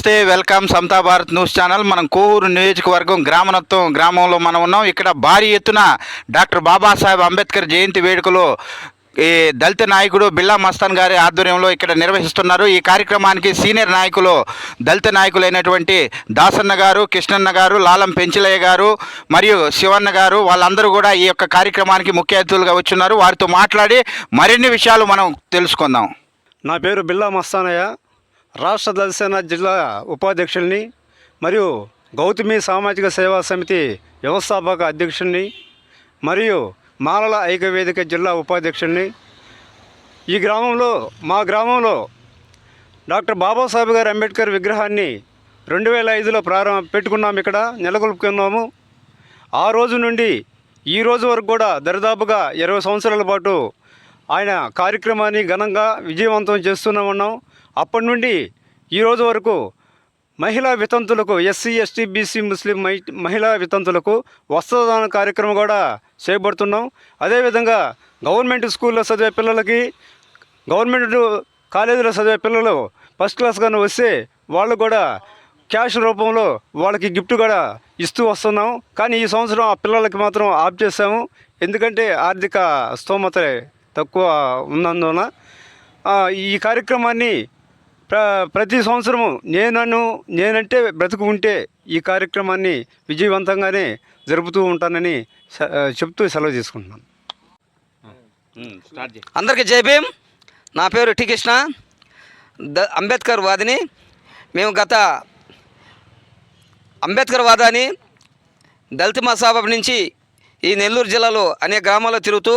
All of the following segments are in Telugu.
నమస్తే welcome Samata Bharat news channel. మనం కోవూరు నియోజకవర్గం గ్రామనత్వం గ్రామంలో మనం ఉన్నాం. ఇక్కడ భారీ ఎత్తున డాక్టర్ బాబాసాహెబ్ అంబేద్కర్ జయంతి వేడుకలో ఈ దళిత నాయకుడు బిల్లా మస్తాన్ గారి ఆధ్వర్యంలో ఇక్కడ నిర్వహిస్తున్నారు. ఈ కార్యక్రమానికి సీనియర్ నాయకులు దళిత నాయకులైనటువంటి దాసన్న గారు కృష్ణన్న గారు లాలం పెంచలయ్య గారు మరియు శివన్న గారు వాళ్ళందరూ కూడా ఈ యొక్క కార్యక్రమానికి ముఖ్య అతిథులుగా వచ్చున్నారు వారితో మాట్లాడి మరిన్ని విషయాలు మనం తెలుసుకుందాం. నా పేరు బిల్లా మస్తానయ్య. రాష్ట్ర దళసేన జిల్లా ఉపాధ్యక్షుల్ని మరియు గౌతమి సామాజిక సేవా సమితి వ్యవస్థాపక అధ్యక్షుల్ని మరియు మాలల ఐక్యవేదిక జిల్లా ఉపాధ్యక్షుల్ని. ఈ గ్రామంలో మా గ్రామంలో డాక్టర్ బాబాసాహెబ్ గారు అంబేద్కర్ విగ్రహాన్ని రెండు వేల ఐదులో ప్రారంభ పెట్టుకున్నాం ఇక్కడ నెలకొల్పుకున్నాము. ఆ రోజు నుండి ఈ రోజు వరకు కూడా దరిదాపుగా ఇరవై సంవత్సరాల పాటు ఆయన కార్యక్రమాన్ని ఘనంగా విజయవంతం చేస్తూనే ఉన్నాం. అప్పటి నుండి ఈరోజు వరకు మహిళా వితంతులకు ఎస్సీ ఎస్టీ బీసీ ముస్లిం మహి- మహిళా వితంతులకు వస్త్రదాన కార్యక్రమం కూడా చేపడుతున్నాం. అదేవిధంగా గవర్నమెంట్ స్కూల్లో చదివే పిల్లలకి గవర్నమెంట్ కాలేజీలో చదివే పిల్లలు ఫస్ట్ క్లాస్ కానీ వస్తే వాళ్ళు కూడా క్యాష్ రూపంలో వాళ్ళకి గిఫ్ట్ కూడా ఇస్తూ వస్తున్నాం. కానీ ఈ సంవత్సరం ఆ పిల్లలకి మాత్రం ఆఫ్ చేసాము ఎందుకంటే ఆర్థిక స్తోమత తక్కువ ఉన్నందున ఈ కార్యక్రమాన్ని ప్ర ప్రతి సంవత్సరము నేనను నేనంటే బ్రతుకు ఉంటే ఈ కార్యక్రమాన్ని విజయవంతంగానే జరుపుతూ ఉంటానని చెప్తూ సెలవు తీసుకుంటున్నాను. అందరికీ జై భీమ్. నా పేరు టి కృష్ణ. ద అంబేద్కర్ వాదిని. మేము గత అంబేద్కర్ వాదాన్ని దళిత మహాసభ నుంచి ఈ నెల్లూరు జిల్లాలో అనేక గ్రామాల్లో తిరుగుతూ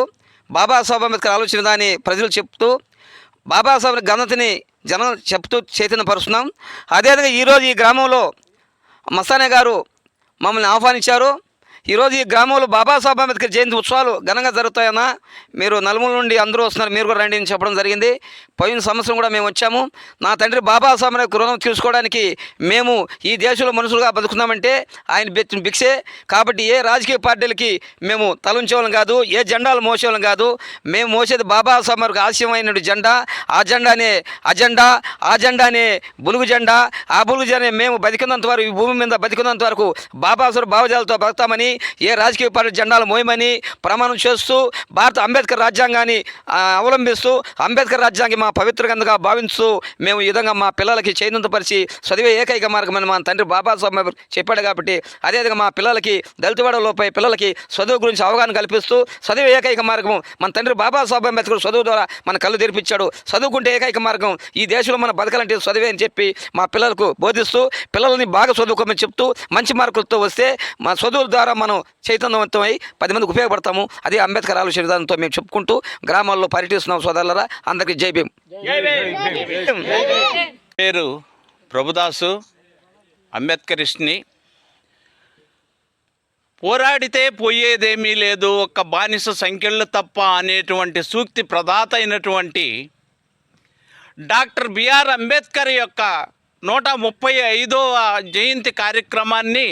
బాబాసాహెబ్ అంబేద్కర్ ఆలోచన దాన్ని ప్రజలు చెప్తూ బాబాసాహెబ్ ఘనతని జనం చెప్తూ చైతన్యపరుస్తున్నాం అదేవిధంగా ఈరోజు ఈ గ్రామంలో మసానే గారు మమ్మల్ని ఆహ్వానించారు. ఈరోజు ఈ గ్రామంలో బాబాసాహెబ్ అంబేద్కర్ జయంతి ఉత్సవాలు ఘనంగా జరుగుతాయన్నా. మీరు నలుమూల నుండి అందరూ వస్తున్నారు. మీరు కూడా రండి అని చెప్పడం జరిగింది. పోయిన సంవత్సరం కూడా మేము వచ్చాము. నా తండ్రి బాబాసాహెబ్ అంబేద్కర్ రుణం తీసుకోవడానికి మేము ఈ దేశంలో మనుషులుగా బతుకున్నామంటే ఆయన బెచ్చిన భిక్షే. కాబట్టి ఏ రాజకీయ పార్టీలకి మేము తలంచేవాళ్ళం కాదు. ఏ జెండాలు మోసేవాళ్ళం కాదు. మేము మోసేది బాబాసాహెబ్ అంబేద్కర్ ఆశయమైన జెండా. ఆ జెండానే అజెండా ఆ జెండానే బులుగు జెండా. ఆ బులుగు జెండా మేము బతికినంత వరకు ఈ భూమి మీద బతికినంత వరకు బాబాసాహెబ్ భావజాలతో బతుకుతామని ఏ రాజకీయ పార్టీ జెండాలు మోయమని ప్రమాణం చేస్తూ భారత అంబేద్కర్ రాజ్యాంగాన్ని అవలంబిస్తూ అంబేద్కర్ రాజ్యాంగం మా పవిత్ర గంధగా భావిస్తూ మేము ఈ విధంగా మా పిల్లలకి చైతన్యపరిచి చదివే ఏకైక మార్గమని మా తండ్రి బాబాసాహెబ్ చెప్పాడు కాబట్టి అదేవిధంగా మా పిల్లలకి దళితవాడలోపై పిల్లలకి చదువు గురించి అవగాహన కల్పిస్తూ చదివే ఏకైక మార్గం మన తండ్రి బాబాసాహెబ్ అంబేద్కర్ చదువు ద్వారా మన కళ్ళు తెరిపించాడు. చదువుకుంటే ఏకైక మార్గం ఈ దేశంలో మన బతకాలంటే చదివే అని చెప్పి మా పిల్లలకు బోధిస్తూ పిల్లల్ని బాగా చదువుకోమని చెప్తూ మంచి మార్కులతో వస్తే మా చదువుల ద్వారా మనం చైతన్యవంతమై పది మందికి ఉపయోగపడతాము. అదే అంబేద్కర్ ఆలోచన విధానంతో మేము చెప్పుకుంటూ గ్రామాల్లో పర్యటిస్తున్నాం సోదరులరా. అందరికీ జై భీమ్. పేరు ప్రభుదాసు అంబేద్కరిస్ట్ని పోరాడితే పోయేదేమీ లేదు ఒక్క బానిస సంఖ్యలు తప్ప అనేటువంటి సూక్తి ప్రదాత అయినటువంటి డాక్టర్ బిఆర్ అంబేద్కర్ యొక్క నూట ముప్పై ఐదవ జయంతి కార్యక్రమాన్ని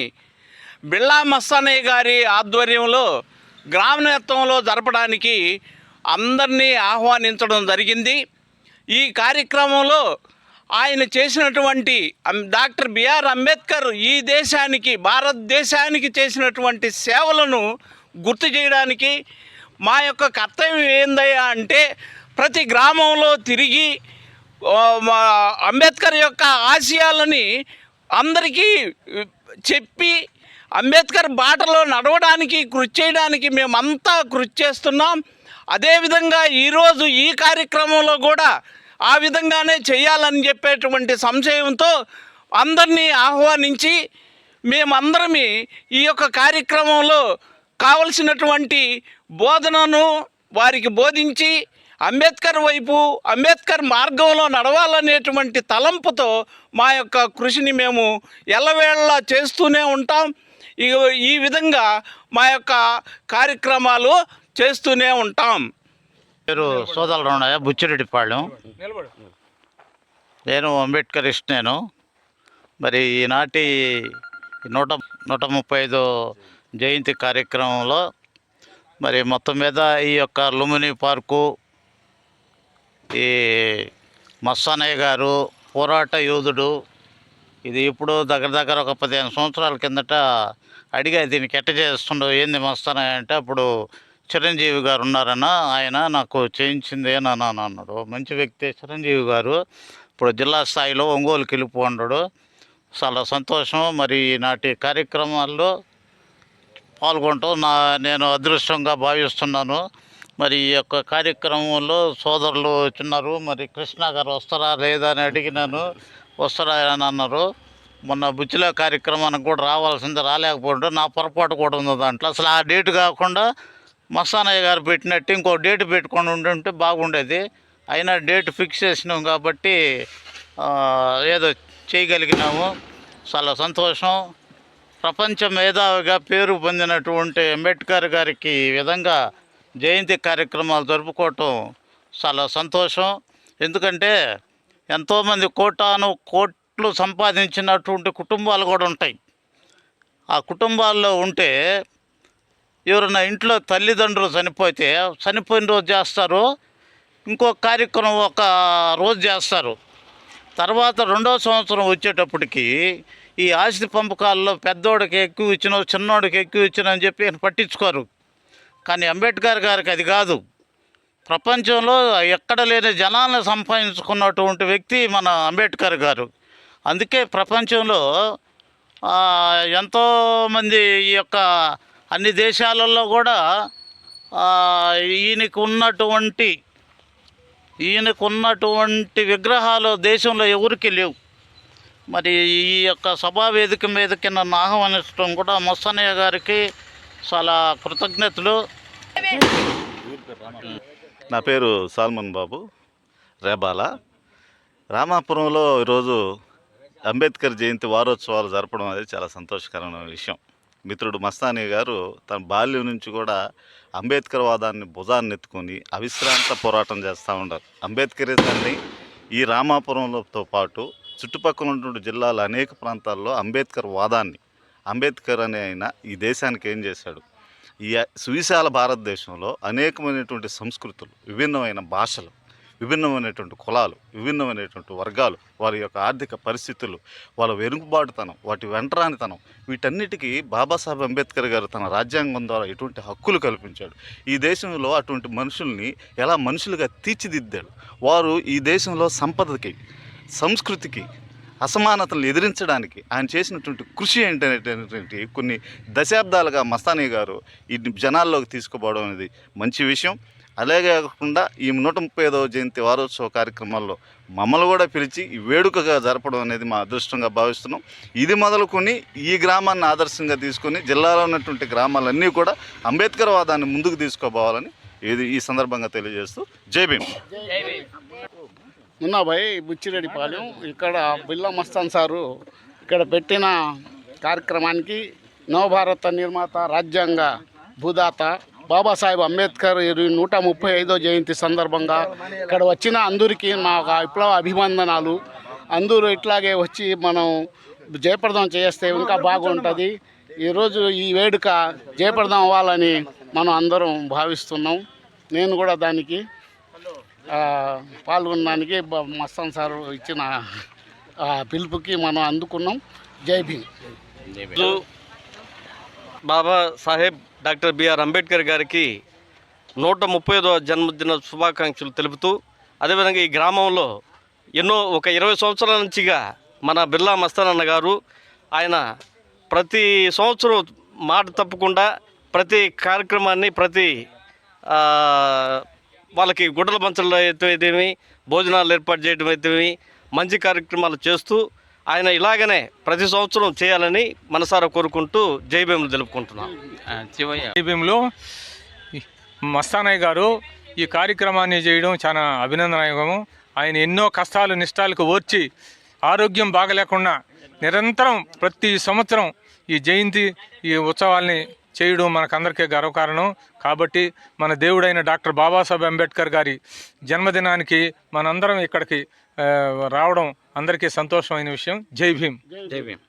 బిళ్ళా మస్తానయ్య గారి ఆధ్వర్యంలో గ్రామనేత్వంలో జరపడానికి అందరినీ ఆహ్వానించడం జరిగింది. ఈ కార్యక్రమంలో ఆయన చేసినటువంటి డాక్టర్ బిఆర్ అంబేద్కర్ ఈ దేశానికి భారతదేశానికి చేసినటువంటి సేవలను గుర్తు చేయడానికి మా యొక్క కర్తవ్యం ఏందయ్యా అంటే ప్రతి గ్రామంలో తిరిగి మా అంబేద్కర్ యొక్క ఆశయాలని అందరికీ చెప్పి అంబేద్కర్ బాటలో నడవడానికి కృషి చేయడానికి మేమంతా కృషి చేస్తున్నాం. అదేవిధంగా ఈరోజు ఈ కార్యక్రమంలో కూడా ఆ విధంగానే చేయాలని చెప్పేటువంటి సంశయంతో అందరినీ ఆహ్వానించి మేమందరమీ ఈ యొక్క కార్యక్రమంలో కావలసినటువంటి బోధనను వారికి బోధించి అంబేద్కర్ వైపు అంబేద్కర్ మార్గంలో నడవాలనేటువంటి తలంపుతో మా యొక్క కృషిని మేము ఎల్లవేళలా చేస్తూనే ఉంటాం. ఈ ఈ విధంగా మా యొక్క కార్యక్రమాలు చేస్తూనే ఉంటాం. పేరు సోదల రమణయ్య బుచ్చిరెడ్డిపాళెం నేను అంబేద్కరిస్ట్ నేను. మరి ఈనాటి నూట నూట ముప్పై ఐదో జయంతి కార్యక్రమంలో మరి మొత్తం మీద ఈ యొక్క లుమిని పార్కు ఈ మస్తానయ్య గారు పోరాట యోధుడు ఇది ఇప్పుడు దగ్గర దగ్గర ఒక పదిహేను సంవత్సరాల కిందట అడిగా దీనికి ఎట్ట చేస్తుండో ఏంది మస్తానా? అంటే అప్పుడు చిరంజీవి గారు ఉన్నారన్న ఆయన నాకు చేయించింది అని అన్నాడు. మంచి వ్యక్తి చిరంజీవి గారు. ఇప్పుడు జిల్లా స్థాయిలో ఒంగోలుకి వెళ్ళిపోన్నాడు చాలా సంతోషం. మరి ఈనాటి కార్యక్రమాల్లో పాల్గొంటాం నా నేను అదృష్టంగా భావిస్తున్నాను. మరి ఈ యొక్క కార్యక్రమంలో సోదరులు వచ్చినారు మరి కృష్ణ గారు వస్తారా లేదా అని అడిగినాను వస్తారా అని అన్నారు. మొన్న బుచ్చిలో కార్యక్రమానికి కూడా రావాల్సింది రాలేకపోతే నా పొరపాటు కూడా ఉంది దాంట్లో. అసలు ఆ డేట్ కాకుండా మస్తానయ్య గారు పెట్టినట్టు ఇంకో డేట్ పెట్టుకొని ఉండుంటే బాగుండేది. అయినా డేట్ ఫిక్స్ చేసినాం కాబట్టి ఏదో చేయగలిగినాము. చాలా సంతోషం. ప్రపంచ మేధావిగా పేరు పొందినటువంటి అంబేద్కర్ గారికి ఈ విధంగా జయంతి కార్యక్రమాలు జరుపుకోవటం చాలా సంతోషం. ఎందుకంటే ఎంతోమంది కోటాను కోట్ కోట్లు సంపాదించినటువంటి కుటుంబాలు కూడా ఉంటాయి. ఆ కుటుంబాల్లో ఉంటే ఎవరైనా ఇంట్లో తల్లిదండ్రులు చనిపోతే చనిపోయిన రోజు చేస్తారు ఇంకో కార్యక్రమం ఒక రోజు చేస్తారు. తర్వాత రెండో సంవత్సరం వచ్చేటప్పటికి ఈ ఆస్తి పంపకాల్లో పెద్దోడికి ఎక్కువ ఇచ్చిన చిన్నోడికి ఎక్కువ ఇచ్చిన అని చెప్పి పట్టించుకోరు. కానీ అంబేద్కర్ గారికి అది కాదు. ప్రపంచంలో ఎక్కడ లేని జనాలను సంపాదించుకున్నటువంటి వ్యక్తి మన అంబేద్కర్ గారు. అందుకే ప్రపంచంలో ఎంతోమంది ఈ యొక్క అన్ని దేశాలలో కూడా ఈయనకు ఉన్నటువంటి ఈయనకు ఉన్నటువంటి విగ్రహాలు దేశంలో ఎవరికి లేవు. మరి ఈ యొక్క సభా వేదిక కింద నన్ను ఆహ్వానించడం కూడా మొస్తనయ్య గారికి చాలా కృతజ్ఞతలు. నా పేరు సాల్మన్ బాబు రేబాల. రామాపురంలో ఈరోజు అంబేద్కర్ జయంతి వారోత్సవాలు జరపడం అనేది చాలా సంతోషకరమైన విషయం. మిత్రుడు మస్తానీ గారు తన బాల్యం నుంచి కూడా అంబేద్కర్ వాదాన్ని భుజాన్ని ఎత్తుకొని అవిశ్రాంత పోరాటం చేస్తూ ఉంటారు అంబేద్కరిజాన్ని ఈ రామాపురంలోతో పాటు చుట్టుపక్కల ఉన్నటువంటి జిల్లాల అనేక ప్రాంతాల్లో అంబేద్కర్ వాదాన్ని అంబేద్కర్ అనే ఆయన ఈ దేశానికి ఏం చేశాడు? ఈ సువిశాల భారతదేశంలో అనేకమైనటువంటి సంస్కృతులు విభిన్నమైన భాషలు విభిన్నమైనటువంటి కులాలు విభిన్నమైనటువంటి వర్గాలు వారి యొక్క ఆర్థిక పరిస్థితులు వాళ్ళ వెనుకబాటుతనం వాటి వెంటరానితనం వీటన్నిటికీ బాబాసాహెబ్ అంబేద్కర్ గారు తన రాజ్యాంగం ద్వారా ఎటువంటి హక్కులు కల్పించాడు. ఈ దేశంలో అటువంటి మనుషుల్ని ఎలా మనుషులుగా తీర్చిదిద్దాడు? వారు ఈ దేశంలో సంపదకి సంస్కృతికి అసమానతలను ఎదిరించడానికి ఆయన చేసినటువంటి కృషి ఏంటనేటువంటి కొన్ని దశాబ్దాలుగా మస్తానీ గారు ఈ జనాల్లోకి తీసుకుపోవడం అనేది మంచి విషయం. అలాగే కాకుండా ఈ నూట ముప్పై ఐదవ జయంతి వారోత్సవ కార్యక్రమాల్లో మమ్మల్ని కూడా పిలిచి ఈ వేడుకగా జరపడం అనేది మా అదృష్టంగా భావిస్తున్నాం. ఇది మొదలుకొని ఈ గ్రామాన్ని ఆదర్శంగా తీసుకొని జిల్లాలో ఉన్నటువంటి గ్రామాలన్నీ కూడా అంబేద్కర్ వాదాన్ని ముందుకు తీసుకోపోవాలని ఇది ఈ సందర్భంగా తెలియజేస్తూ జై భీమ్. మున్నాభాయ్ బుచ్చిరెడ్డిపాలెం. ఇక్కడ బిల్లా మస్తాన్ సారు ఇక్కడ పెట్టిన కార్యక్రమానికి నవభారత నిర్మాత రాజ్యాంగ భూదాత బాబాసాహెబ్ అంబేద్కర్ నూట ముప్పై ఐదో జయంతి సందర్భంగా ఇక్కడ వచ్చిన అందరికీ మా ఒక విప్లవ అభివందనాలు. అందరూ ఇట్లాగే వచ్చి మనం జయప్రదం చేస్తే ఇంకా బాగుంటుంది. ఈరోజు ఈ వేడుక జయప్రదం అవ్వాలని మనం అందరం భావిస్తున్నాం. నేను కూడా దానికి పాల్గొనడానికి మస్తాన్ సార్ ఇచ్చిన పిలుపుకి మనం అందుకున్నాం. జై Bhim. Baba Saheb doctor B R Ambedkar గారికి నూట ముప్పై ఐదో జన్మదిన శుభాకాంక్షలు తెలుపుతూ అదేవిధంగా ఈ గ్రామంలో ఎన్నో ఒక ఇరవై సంవత్సరాల నుంచిగా మన బిర్లా మస్తానన్న గారు ఆయన ప్రతి సంవత్సరం మాట తప్పకుండా ప్రతి కార్యక్రమాన్ని ప్రతి వాళ్ళకి గుడ్డల పంచలు అయితేమి భోజనాలు ఏర్పాటు చేయడం అయితేమి మంచి కార్యక్రమాలు చేస్తూ ఆయన ఇలాగనే ప్రతి సంవత్సరం చేయాలని మనసారా కోరుకుంటూ జైభీములు తెలుపుకుంటున్నాం. భీంలో మస్తానయ్య గారు ఈ కార్యక్రమాన్ని చేయడం చాలా అభినందనయోగము ఆయన ఎన్నో కష్టాలు నిష్టాలకు ఓర్చి ఆరోగ్యం బాగలేకుండా నిరంతరం ప్రతి సంవత్సరం ఈ జయంతి ఈ ఉత్సవాల్ని చేయడం మనకందరికీ గర్వకారణం. కాబట్టి మన దేవుడైన డాక్టర్ బాబాసాహెబ్ అంబేద్కర్ గారి జన్మదినానికి మనందరం ఇక్కడికి రావడం అందరికీ సంతోషమైన విషయం. జై భీమ్. జై భీమ్.